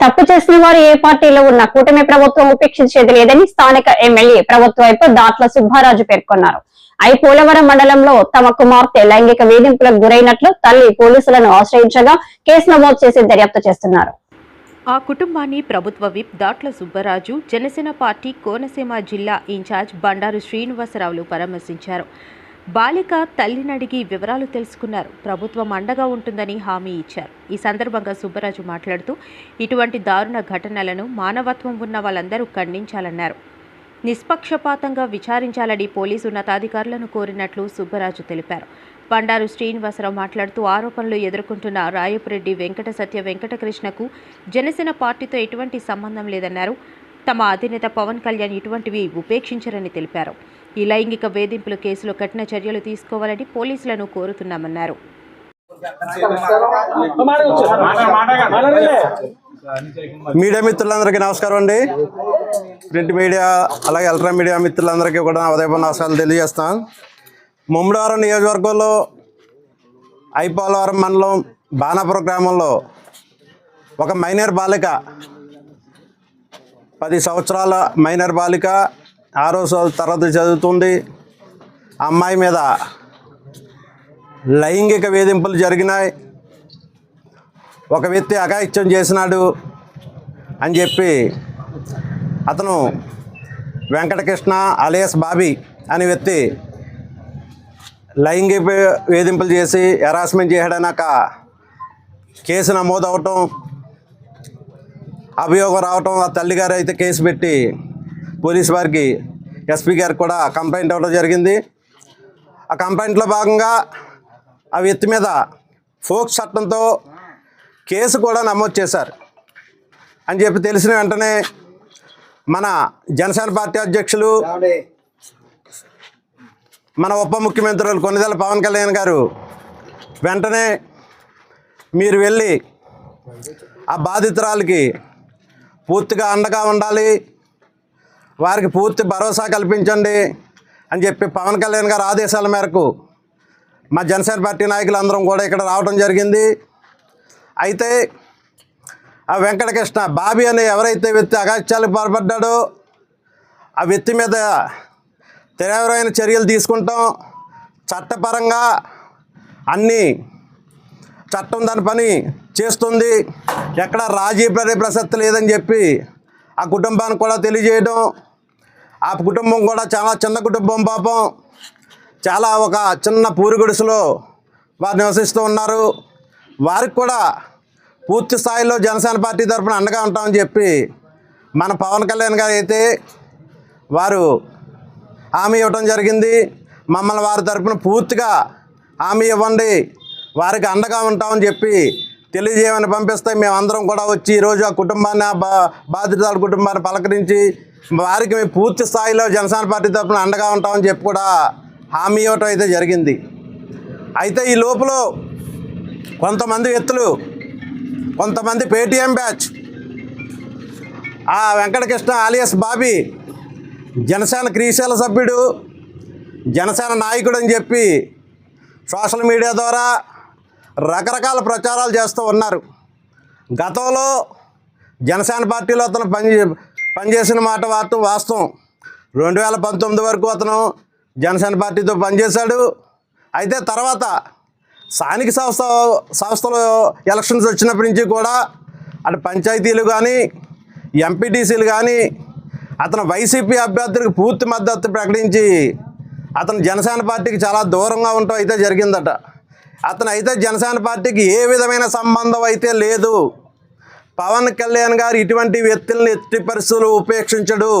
తప్పు చేసిన వారు ఏ పార్టీలో ఉన్న కూటమి ప్రభుత్వం ఉపేక్షించేది లేదని స్థానిక ఎమ్మెల్యే ప్రభుత్వ వైపు దాట్ల సుబ్బారాజు పేర్కొన్నారు. ఐ పోలవరం మండలంలో తమ కుమార్తె లైంగిక వేధింపులకు గురైనట్లు తల్లి పోలీసులను ఆశ్రయించగా కేసు నమోదు చేసి దర్యాప్తు చేస్తున్నారు. ఆ కుటుంబాన్ని ప్రభుత్వ విప్ దాట్ల సుబ్బరాజు జనసేన పార్టీ కోనసీమ జిల్లా ఇన్ఛార్జ్ బండారు శ్రీనివాసరావులు పరామర్శించారు. బాలిక తల్లినడిగి వివరాలు తెలుసుకున్నారు. ప్రభుత్వం అండగా ఉంటుందని హామీ ఇచ్చారు. ఈ సందర్భంగా సుబ్బరాజు మాట్లాడుతూ ఇటువంటి దారుణ ఘటనలను మానవత్వం ఉన్న వాళ్ళందరూ ఖండించాలన్నారు. నిష్పక్షపాతంగా విచారించాలని పోలీసు ఉన్నతాధికారులను కోరినట్లు సుబ్బరాజు తెలిపారు. బండారు శ్రీనివాసరావు మాట్లాడుతూ ఆరోపణలు ఎదుర్కొంటున్న రాయపురెడ్డి వెంకట సత్య వెంకటకృష్ణకు జనసేన పార్టీతో ఎటువంటి సంబంధం లేదన్నారు. తమ అధినేత పవన్ కళ్యాణ్ ఇటువంటివి ఉపేక్షించరని తెలిపారు. ఈ లైంగిక వేధింపుల కేసులో కఠిన చర్యలు తీసుకోవాలని పోలీసులను కోరుతున్నామన్నారు. మీడియా మిత్రులందరికీ నమస్కారం అండి. ప్రింట్ మీడియా అలాగే ఎలక్ట్రా మీడియా మిత్రులందరికీ కూడా నా నమస్కారాలు తెలియజేస్తాను. ముమ్మడివారం నియోజకవర్గంలో ఐపోలవరం మండలం బాణాపురం గ్రామంలో ఒక మైనర్ బాలిక పది సంవత్సరాల మైనర్ బాలిక ఆరో స- తరగతి చదువుతుంది. అమ్మాయి మీద లైంగిక వేధింపులు జరిగినాయి. ఒక వ్యక్తి అఘాయిత్యం చేసినాడు అని చెప్పి అతను వెంకటకృష్ణ అలియస్ బాబీ అనే వ్యక్తి లైంగిక వేధింపులు చేసి హెరాస్మెంట్ చేయడానక కేసు నమోదు అవటం అభియోగం రావటం ఆ తల్లిగారు అయితే కేసు పెట్టి పోలీస్ వారికి ఎస్పీ గారికి కూడా కంప్లైంట్ ఇవ్వడం జరిగింది. ఆ కంప్లైంట్లో భాగంగా ఆ వ్యక్తి మీద ఫోక్ చట్టంతో కేసు కూడా నమోదు చేశారు. అని చెప్పి తెలిసిన వెంటనే మన జనసేన పార్టీ అధ్యక్షులు మన ఉప ముఖ్యమంత్రులు కొన్నిదల పవన్ కళ్యాణ్ గారు వెంటనే మీరు వెళ్ళి ఆ బాధితురాలకి పూర్తిగా అండగా ఉండాలి. వారికి పూర్తి భరోసా కల్పించండి అని చెప్పి పవన్ కళ్యాణ్ గారి ఆదేశాల మేరకు మా జనసేన పార్టీ నాయకులందరం కూడా ఇక్కడ రావడం జరిగింది. అయితే ఆ వెంకటకృష్ణ బాబీ అనే ఎవరైతే వ్యక్తి అగాత్యాలకు పాల్పడ్డాడో ఆ వ్యక్తి మీద తీవ్రమైన చర్యలు తీసుకుంటాం. చట్టపరంగా అన్నీ చట్టం దాని పని చేస్తుంది. ఎక్కడ రాజీ పడే ప్రసక్తి లేదని చెప్పి ఆ కుటుంబానికి కూడా తెలియజేయడం. ఆ కుటుంబం కూడా చాలా చిన్న కుటుంబం పాపం. చాలా ఒక చిన్న పూరి గుడిసెలో వారు నివసిస్తూ ఉన్నారు. వారికి కూడా పూర్తి స్థాయిలో జనసేన పార్టీ తరఫున అండగా ఉంటామని చెప్పి మన పవన్ కళ్యాణ్ గారు అయితే వారు హామీ ఇవ్వడం జరిగింది. మమ్మల్ని వారి తరఫున పూర్తిగా హామీ ఇవ్వండి. వారికి అండగా ఉంటామని చెప్పి తెలియజేయమని పంపిస్తే మేమందరం కూడా వచ్చి ఈరోజు ఆ కుటుంబాన్ని ఆ బా బాధితుల కుటుంబాన్ని పలకరించి వారికి మేము పూర్తి స్థాయిలో జనసేన పార్టీ తరఫున అండగా ఉంటామని చెప్పి కూడా హామీ ఇవ్వటం అయితే జరిగింది. అయితే ఈ లోపల కొంతమంది వ్యక్తులు కొంతమంది పేటీఎం బ్యాచ్ ఆ వెంకటకృష్ణ ఆలియస్ బాబీ జనసేన క్రీశాల సభ్యుడు జనసేన నాయకుడు అని చెప్పి సోషల్ మీడియా ద్వారా రకరకాల ప్రచారాలు చేస్తూ ఉన్నారు. గతంలో జనసేన పార్టీలో అతను పని పనిచేసిన మాట వార్త వాస్తవం. రెండు వేల పంతొమ్మిది వరకు అతను జనసేన పార్టీతో పనిచేశాడు. అయితే తర్వాత స్థానిక సంస్థ సంస్థలు ఎలక్షన్స్ వచ్చినప్పటి నుంచి కూడా అటు పంచాయతీలు కానీ ఎంపీటీసీలు కానీ అతను వైసీపీ అభ్యర్థులకు పూర్తి మద్దతు ప్రకటించి అతను జనసేన పార్టీకి చాలా దూరంగా ఉండటం అయితే జరిగిందట. అతను అయితే జనసేన పార్టీకి ఏ విధమైన సంబంధం అయితే లేదు. పవన్ కళ్యాణ్ గారు ఇటువంటి వ్యక్తులను ఎట్టి పరిస్థితులు ఉపేక్షించడు.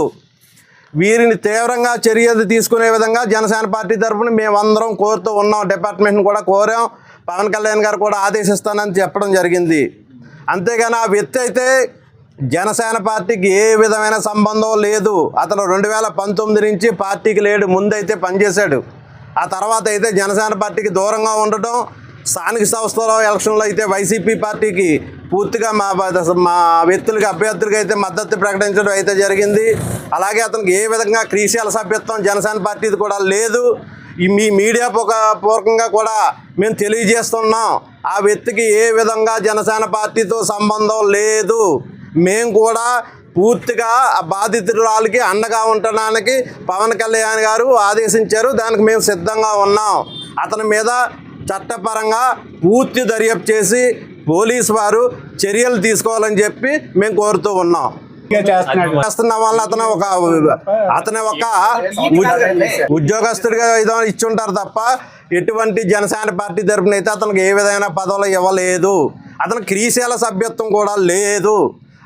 వీరిని తీవ్రంగా చర్యలు తీసుకునే విధంగా జనసేన పార్టీ తరఫున మేమందరం కోరుతూ ఉన్నాం. డిపార్ట్మెంట్ని కూడా కోరాం. పవన్ కళ్యాణ్ గారు కూడా ఆదేశిస్తానని చెప్పడం జరిగింది. అంతేగాని ఆ వ్యక్తి అయితే జనసేన పార్టీకి ఏ విధమైన సంబంధం లేదు. అతను రెండు వేల పంతొమ్మిది నుంచి పార్టీకి లేడు. ముందైతే పనిచేశాడు. ఆ తర్వాత అయితే జనసేన పార్టీకి దూరంగా ఉండటం స్థానిక సంస్థల ఎలక్షన్లో అయితే వైసీపీ పార్టీకి పూర్తిగా మా మా వ్యక్తులకి అభ్యర్థులకి అయితే మద్దతు ప్రకటించడం అయితే జరిగింది. అలాగే అతనికి ఏ విధంగా క్రీశాల సభ్యత్వం జనసేన పార్టీది కూడా లేదు. మీ మీడియా పూక పూర్వకంగా కూడా మేము తెలియజేస్తున్నాం ఆ వ్యక్తికి ఏ విధంగా జనసేన పార్టీతో సంబంధం లేదు. మేము కూడా పూర్తిగా బాధితురాలకి అండగా ఉండడానికి పవన్ కళ్యాణ్ గారు ఆదేశించారు. దానికి మేము సిద్ధంగా ఉన్నాం. అతని మీద చట్టపరంగా పూర్తి దర్యాప్తు చేసి పోలీసు వారు చర్యలు తీసుకోవాలని చెప్పి మేము కోరుతూ ఉన్నాం. చేస్తున్న వల్ల అతను ఒక అతను ఒక ఉద్- ఉద్యోగస్తుడిగా ఏదో ఇచ్చుంటారు తప్ప ఎటువంటి జనసేన పార్టీ తరపున అయితే అతనికి ఏ విధమైన పదవులు ఇవ్వలేదు. అతను క్రీశీల సభ్యత్వం కూడా లేదు.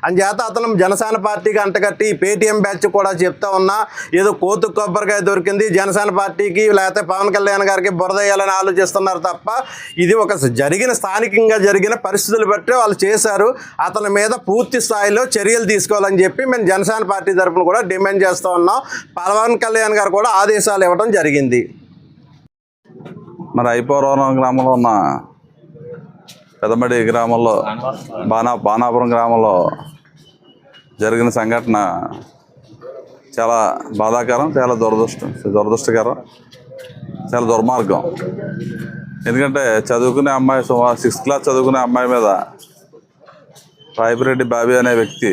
అంచేత అతను జనసేన పార్టీకి అంటగట్టి పేటీఎం బ్యాచ్ కూడా చెప్తా ఉన్నా ఏదో కోతు కొబ్బరికాయ దొరికింది జనసేన పార్టీకి లేకపోతే పవన్ కళ్యాణ్ గారికి బురద వేయాలని ఆలోచిస్తున్నారు తప్ప ఇది ఒక జరిగిన స్థానికంగా జరిగిన పరిస్థితులు బట్టి వాళ్ళు చేశారు. అతని మీద పూర్తి స్థాయిలో చర్యలు తీసుకోవాలని చెప్పి మేము జనసేన పార్టీ తరఫున కూడా డిమాండ్ చేస్తూ ఉన్నాం. పవన్ కళ్యాణ్ గారు కూడా ఆదేశాలు ఇవ్వడం జరిగింది. మరి ఐపోవరం గ్రామంలో ఉన్న పెదమడి గ్రామంలో బాణా బాణాపురం గ్రామంలో జరిగిన సంఘటన చాలా బాధాకరం చాలా దురదృష్టం దురదృష్టకరం చాలా దుర్మార్గం. ఎందుకంటే చదువుకునే అమ్మాయి సుమారు సిక్స్త్ క్లాస్ చదువుకునే అమ్మాయి మీద రాయపురెడ్డి బాబీ అనే వ్యక్తి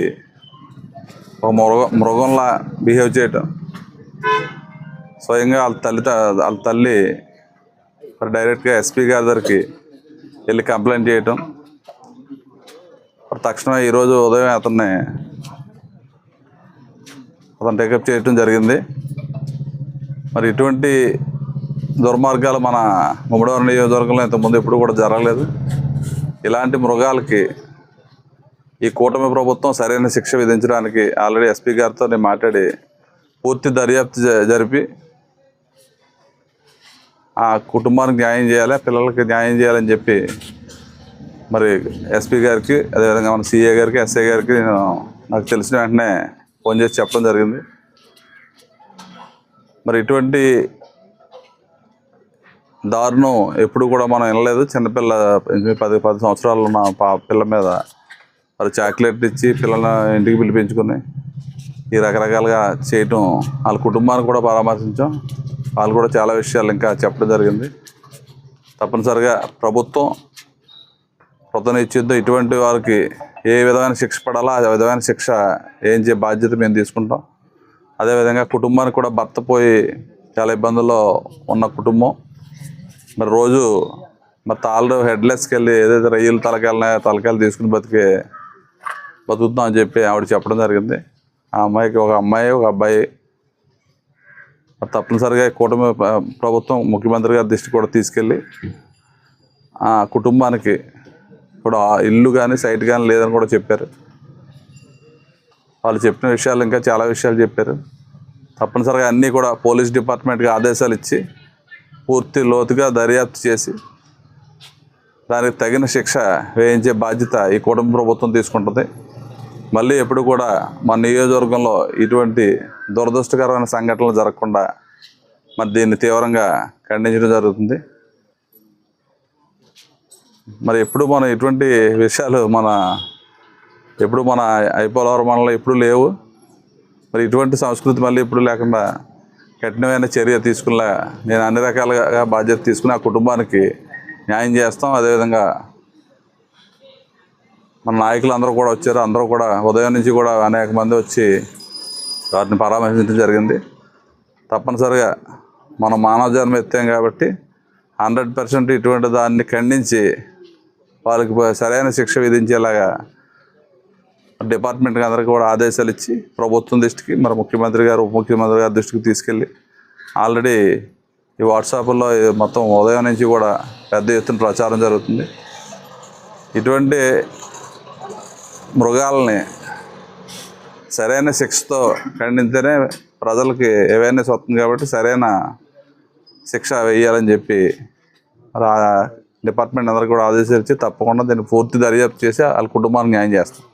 ఒక మృగ మృగంలా బిహేవ్ చేయటం. స్వయంగా వాళ్ళ తల్లి వాళ్ళ తల్లి మరి డైరెక్ట్గా ఎస్పీ గారి దగ్గరికి వెళ్ళి కంప్లైంట్ చేయటం. మరి తక్షణమే ఈరోజు ఉదయం అతన్ని అతను టేకప్ చేయటం జరిగింది. మరి ఇటువంటి దుర్మార్గాలు మన ముమ్మడివారి నియోజకవర్గంలో ఇంతకుముందు ఎప్పుడు కూడా జరగలేదు. ఇలాంటి మృగాలకి ఈ కూటమి ప్రభుత్వం సరైన శిక్ష విధించడానికి ఆల్రెడీ ఎస్పీ గారితో నేను మాట్లాడి పూర్తి దర్యాప్తు జ- జరిపి ఆ కుటుంబానికి న్యాయం చేయాలి పిల్లలకి న్యాయం చేయాలని చెప్పి మరి ఎస్పీ గారికి అదేవిధంగా మన సిఏ గారికి ఎస్ఐ గారికి నేను నాకు తెలిసిన వెంటనే ఫోన్ చేసి చెప్పడం జరిగింది. మరి ఇటువంటి దారుణం ఎప్పుడు కూడా మనం వినలేదు. చిన్నపిల్ల పది పది సంవత్సరాలు ఉన్న పా పిల్ల మీద మరి చాక్లెట్ ఇచ్చి పిల్లల్ని ఇంటికి పిలిపించుకుని ఈ రకరకాలుగా చేయటం వాళ్ళ కుటుంబాన్ని కూడా పరామర్శించాం వాళ్ళు కూడా చాలా విషయాలు ఇంకా చెప్పడం జరిగింది. తప్పనిసరిగా ప్రభుత్వం కృతనిశ్చిద్దో ఇటువంటి వారికి ఏ విధమైన శిక్ష పడాలో ఆ విధమైన శిక్ష ఏం చే బాధ్యత మేము తీసుకుంటాం. అదేవిధంగా కుటుంబానికి కూడా భర్త పోయి చాలా ఇబ్బందుల్లో ఉన్న కుటుంబం. మరి రోజు మరి తాళ్ళు హెడ్లెస్కి వెళ్ళి ఏదైతే రొయ్యలు తలకాయలున్నాయో తలకాయలు తీసుకుని బతికే బతుకుతున్నాం అని చెప్పి ఆవిడ చెప్పడం జరిగింది. ఆ అమ్మాయికి ఒక అమ్మాయి ఒక అబ్బాయి తప్పనిసరిగా కూటమి ప్రభుత్వం ముఖ్యమంత్రి గారి దృష్టి కూడా తీసుకెళ్ళి ఆ కుటుంబానికి ఇప్పుడు ఇల్లు కానీ సైట్ కానీ లేదని కూడా చెప్పారు. వాళ్ళు చెప్పిన విషయాలు ఇంకా చాలా విషయాలు చెప్పారు. తప్పనిసరిగా అన్నీ కూడా పోలీస్ డిపార్ట్మెంట్కి ఆదేశాలు ఇచ్చి పూర్తి లోతుగా దర్యాప్తు చేసి దానికి తగిన శిక్ష వేయించే బాధ్యత ఈ కుటుంబ ప్రభుత్వం తీసుకుంటుంది. మళ్ళీ ఎప్పుడు కూడా మన నియోజకవర్గంలో ఇటువంటి దురదృష్టకరమైన సంఘటనలు జరగకుండా మరి దీన్ని తీవ్రంగా ఖండించడం జరుగుతుంది. మరి ఎప్పుడు మనం ఇటువంటి విషయాలు మన ఎప్పుడు మన ఐపోలవరం మనలో ఎప్పుడు లేవు. మరి ఇటువంటి సంస్కృతి మళ్ళీ ఇప్పుడు లేకుండా కఠినమైన చర్య తీసుకునేలా నేను అన్ని రకాలుగా బాధ్యత తీసుకుని ఆ కుటుంబానికి న్యాయం చేస్తాం. అదేవిధంగా మన నాయకులు అందరూ కూడా వచ్చారు. అందరూ కూడా ఉదయం నుంచి కూడా అనేక మంది వచ్చి వాటిని పరామర్శించడం జరిగింది. తప్పనిసరిగా మనం మానవ జన్మ ఎత్తాం కాబట్టి హండ్రెడ్ పర్సెంట్ ఇటువంటి దాన్ని ఖండించి వాళ్ళకి సరైన శిక్ష విధించేలాగా డిపార్ట్మెంట్కి అందరికీ కూడా ఆదేశాలు ఇచ్చి ప్రభుత్వం దృష్టికి మరి ముఖ్యమంత్రి గారు ఉప ముఖ్యమంత్రి గారి దృష్టికి తీసుకెళ్ళి ఆల్రెడీ ఈ వాట్సాప్లో మొత్తం ఉదయం నుంచి కూడా పెద్ద ఎత్తున ప్రచారం జరుగుతుంది. ఇటువంటి మృగాల్ని సరైన శిక్షతో ఖండితేనే ప్రజలకి అవేర్నెస్ వస్తుంది కాబట్టి సరైన శిక్ష వేయాలని చెప్పి డిపార్ట్మెంట్ అందరికీ కూడా ఆదేశాలు ఇచ్చి తప్పకుండా దీన్ని పూర్తి దర్యాప్తు చేసి వాళ్ళ కుటుంబానికి న్యాయం చేస్తాం